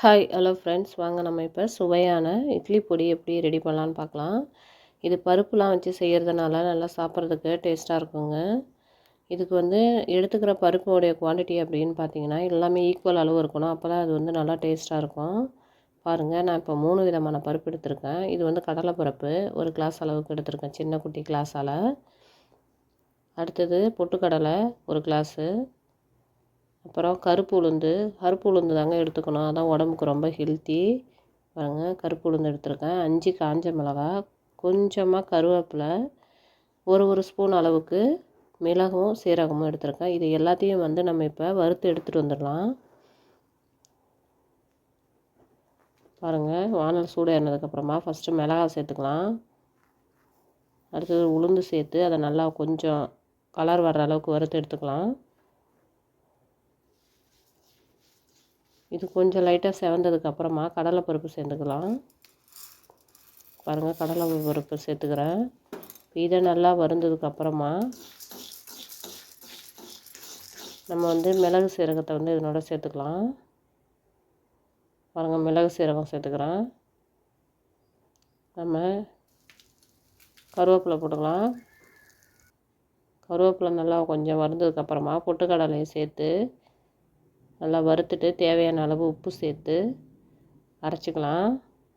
Hi hello friends வாங்க நம்ம இப்போ சுவையான இட்லி பொடி எப்படி ரெடி பண்ணலான்னு பார்க்கலாம். இது பருப்புலாம் வச்சு செய்கிறதுனால நல்லா சாப்பிட்றதுக்கு டேஸ்ட்டாக இருக்குங்க. இதுக்கு வந்து எடுத்துக்கிற பருப்போடைய குவான்டிட்டி அப்படின்னு பார்த்தீங்கன்னா எல்லாமே ஈக்குவல் அளவு இருக்கணும். அப்போ தான் அது வந்து நல்லா டேஸ்ட்டாக இருக்கும். பாருங்கள் நான் இப்போ மூணு விதமான பருப்பு எடுத்திருக்கேன். இது வந்து கடலை பருப்பு ஒரு கிளாஸ் அளவுக்கு எடுத்திருக்கேன். சின்ன குட்டி கிளாஸால் அடுத்தது பொட்டுக்கடலை ஒரு கிளாஸு அப்புறம் கருப்பு உளுந்து கருப்பு உளுந்து தாங்க எடுத்துக்கணும். அதான் உடம்புக்கு ரொம்ப ஹெல்த்தி பாருங்கள் கருப்பு உளுந்து எடுத்திருக்கேன். அஞ்சு காஞ்ச மிளகா கொஞ்சமாக கருவேப்பிலை ஒரு ஒரு ஸ்பூன் அளவுக்கு மிளகும் சீரகமும் எடுத்திருக்கேன். இது எல்லாத்தையும் வந்து நம்ம இப்போ வறுத்து எடுத்துகிட்டு வந்துடலாம். பாருங்கள் வானல் சூடு ஏறினதுக்கப்புறமா ஃபஸ்ட்டு மிளகா சேர்த்துக்கலாம். அடுத்தது உளுந்து சேர்த்து அதை நல்லா கொஞ்சம் கலர் வர்ற அளவுக்கு வறுத்து எடுத்துக்கலாம். இது கொஞ்சம் லைட்டாக செவந்ததுக்கு அப்புறமா கடலைப்பருப்பு சேர்த்துக்கலாம். பாருங்கள் கடலை பருப்பு சேர்த்துக்கிறேன் இதை நல்லா வருந்ததுக்கு அப்புறமா நம்ம வந்து மிளகு சீரகத்தை வந்து இதனோட சேர்த்துக்கலாம். பாருங்கள் மிளகு சீரகம் சேர்த்துக்கிறேன். நம்ம கருவேப்பிலை போட்டுக்கலாம். கருவேப்பிலை நல்லா கொஞ்சம் வறுந்ததுக்கப்புறமா பொட்டுக்கடலையை சேர்த்து நல்லா வறுத்துட்டு தேவையான அளவு உப்பு சேர்த்து அரைச்சிக்கலாம்.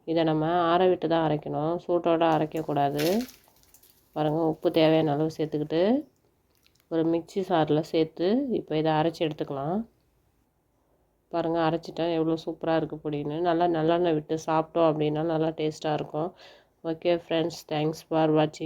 இதை நம்ம ஆற விட்டு தான் அரைக்கணும். சூட்டோடு அரைக்கக்கூடாது. பாருங்கள் உப்பு தேவையான அளவு சேர்த்துக்கிட்டு ஒரு மிக்சி சாரில் சேர்த்து இப்போ இதை அரைச்சி எடுத்துக்கலாம். பாருங்கள் அரைச்சிட்டேன். எவ்வளோ சூப்பராக இருக்குது பிடின்னு. நல்லா நல்லெண்ணெய் விட்டு சாப்பிட்டோம் அப்படின்னா நல்லா டேஸ்ட்டாக இருக்கும். ஓகே ஃப்ரெண்ட்ஸ் தேங்க்ஸ் ஃபார் வாட்சிங்